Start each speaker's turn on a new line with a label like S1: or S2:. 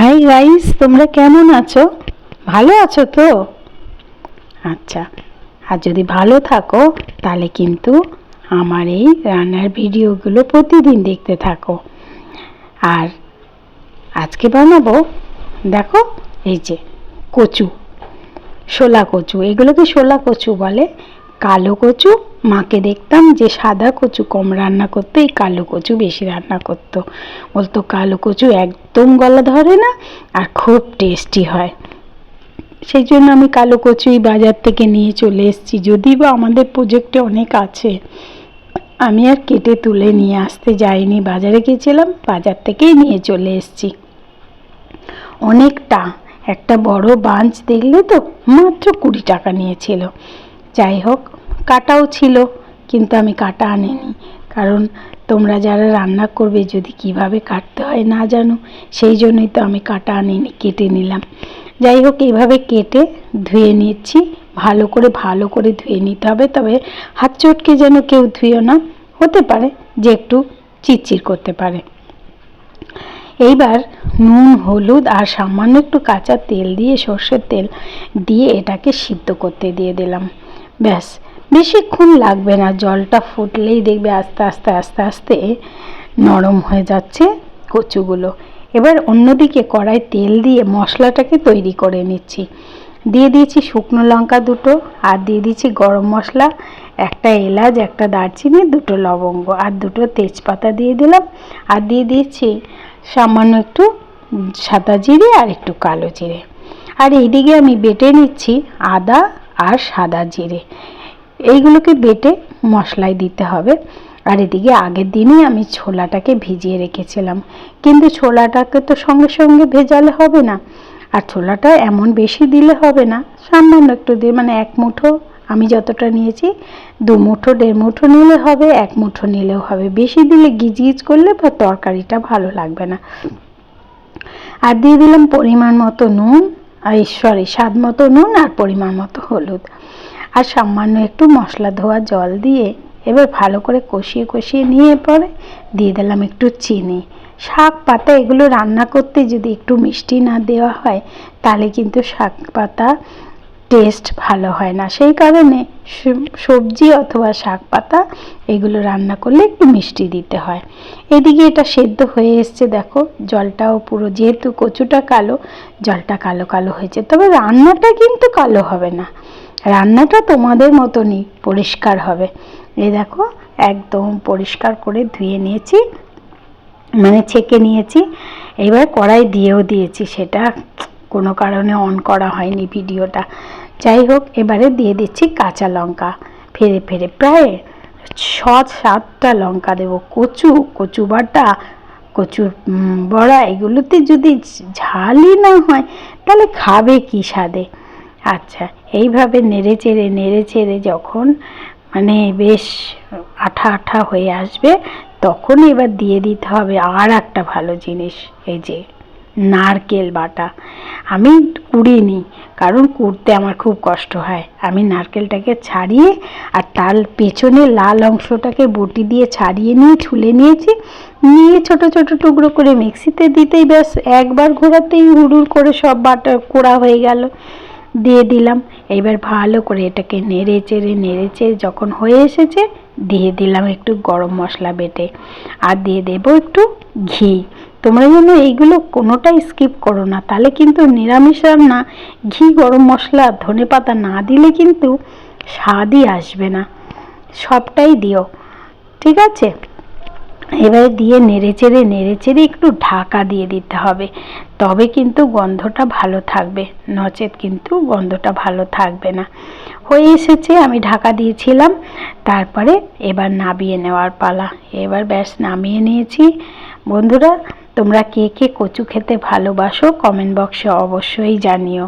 S1: Hi guys তোমরা কেমন আছো? ভালো আছো তো? আচ্ছা আর যদি ভালো থাকো, তাহলে কিন্তু আমার এই রান্নার ভিডিওগুলো প্রতিদিন দেখতে থাকো। আর আজকে বানাবো, দেখো, এই যে কচু, শোলা কচু। এগুলোকে শোলা কচু বলে। কালো কচু, মাকে দেখতাম যে সাদা কচু কম রান্না করতো, এই কালো কচু বেশি রান্না করতো। বলতো, কালো কচু একদম গলা ধরে না আর খুব টেস্টি হয়। সেই জন্য আমি কালো কচুই বাজার থেকে নিয়ে চলে এসেছি। যদি বা আমাদের প্রজেক্টে অনেক আছে, আমি আর কেটে তুলে নিয়ে আসতে যাইনি। বাজারে গিয়েছিলাম, বাজার থেকেই নিয়ে চলে এসেছি। অনেকটা, একটা বড় বাঞ্চ দেখলে তো মাত্র কুড়ি টাকা নিয়েছিল। যাই হোক কাটাও ছিল, কিন্তু আমি কাটা আনিনি। কারণ তোমরা যারা রান্না করবে, যদি কীভাবে কাটতে হয় না জানো, সেই জন্যই তো আমি কাটা আনিনি, কেটে নিলাম। যাই হোক এইভাবে কেটে ধুয়ে নিচ্ছি। ভালো করে ভালো করে ধুয়ে নিতে হবে, তবে হাত চটকে যেন কেউ ধুয়েও না। হতে পারে যে একটু চিরচির করতে পারে। এইবার নুন, হলুদ আর সামান্য একটু কাঁচা তেল দিয়ে সর্ষের তেল দিয়ে এটাকে সিদ্ধ করতে দিয়ে দিলাম। ব্যাস, বেশিক্ষণ লাগবে না, জলটা ফুটলেই দেখবে আস্তে আস্তে আস্তে আস্তে নরম হয়ে যাচ্ছে কচুগুলো। এবার অন্যদিকে কড়াই তেল দিয়ে মশলাটাকে তৈরি করে নিচ্ছি। দিয়ে দিয়েছি শুকনো লঙ্কা দুটো আর দিয়ে দিয়েছি গরম মশলা, একটা এলাচ, একটা দারচিনি, দুটো লবঙ্গ আর দুটো তেজপাতা দিয়ে দিলাম। আর দিয়ে দিয়েছি সামান্য একটু সাদা জিরে আর একটু কালো জিরে। আর এইদিকে আমি বেটে নিচ্ছি আদা আর সাদা জিরে। এইগুলোকে বেটে মশলায় দিতে হবে। আর এদিকে আগের দিনই আমি ছোলাটাকে ভিজিয়ে রেখেছিলাম। কিন্তু ছোলাটাকে তো সঙ্গে সঙ্গে ভেজালে হবে না। আর ছোলাটা এমন বেশি দিলে হবে না, সামান্য একটু দিয়ে মানে এক মুঠো আমি যতটা নিয়েছি, দু মুঠো, দেড় মুঠো নিলে হবে, এক মুঠো নিলেও হবে। বেশি দিলে গিজগিজ করলে বা তরকারিটা ভালো লাগবে না। আর দিয়ে দিলাম পরিমাণ মতো নুন সরি স্বাদ মতো নুন আর পরিমাণ মতো হলুদ। আর সামান্য একটু মশলা ধোয়া জল দিয়ে এবার ভালো করে কষিয়ে কষিয়ে নিয়ে পরে দিয়ে দিলাম একটু চিনি। শাক পাতা এগুলো রান্না করতে যদি একটু মিষ্টি না দেওয়া হয়, তাহলে কিন্তু শাক পাতা টেস্ট ভালো হয় না। সেই কারণে সবজি অথবা শাক পাতা এগুলো রান্না করলে একটু মিষ্টি দিতে হয়। এদিকে এটা সেদ্ধ হয়ে এসছে, দেখো। জলটাও পুরো, যেহেতু কচুটা কালো, জলটা কালো কালো হয়েছে। তবে রান্নাটা কিন্তু কালো হবে না। রান্নাটা তোমাদের মতনই পরিষ্কার হবে। এই দেখো, একদম পরিষ্কার করে ধুয়ে নিয়েছি মানে ছেঁকে নিয়েছি। এবার কড়াই দিয়েও দিয়েছি, সেটা কোনো কারণে অন করা হয়নি ভিডিওটা। যাই হোক, এবারে দিয়ে দিচ্ছি কাঁচা লঙ্কা। ফেরে ফেরে প্রায় ছ সাতটা লঙ্কা দেব। কচু কচু বাটা কচুর বড়া, এগুলোতে যদি ঝালই না হয়, তাহলে খাবে কি স্বাদে? আচ্ছা এইভাবে নেড়ে চেড়ে নেড়ে চেড়ে যখন মানে বেশ আঠা আঠা হয়ে আসবে, তখন এবার দিয়ে দিতে হবে আর একটা ভালো জিনিস, এই যে নারকেল বাটা। আমি কুড়িনি, কারণ কুড়তে আমার খুব কষ্ট হয়। আমি নারকেলটাকে ছাড়িয়ে আর তার পেছনে লাল অংশটাকে বটি দিয়ে ছাড়িয়ে নিয়ে, ছুলে নিয়েছি। নিয়ে ছোট ছোট টুকরো করে মিক্সিতে দিতেই ব্যাস, একবার ঘোরাতেই হুড়ুর করে সব বাটা কোড়া হয়ে গেল। দিয়ে দিলাম। এবার ভালো করে এটাকে নেড়ে চেড়ে নেড়ে চেড়ে যখন হয়ে এসেছে, দিয়ে দিলাম একটু গরম মশলা বেটে। আর দিয়ে দেব একটু ঘি। তোমরা যেন এইগুলো কোনোটাই স্কিপ করো না। তাহলে কিন্তু নিরামিষ রান্না, ঘি, গরম মশলা, ধনে পাতা না দিলে কিন্তু স্বাদই আসবে না। সবটাই দিও, ঠিক আছে? এবারে দিয়ে নেড়ে চেড়ে নেড়ে চেড়ে একটু ঢাকা দিয়ে দিতে হবে। তবে কিন্তু গন্ধটা ভালো থাকবে। নচেত কিন্তু গন্ধটা ভালো থাকবে না। হয়ে এসেছে, আমি ঢাকা দিয়েছিলাম। তারপরে এবার নামিয়ে নেওয়ার পালা। এবার ব্যাস, নামিয়ে নিয়েছি। বন্ধুরা তোমরা কে কে কচু খেতে ভালোবাসো কমেন্ট বক্সে অবশ্যই জানিও।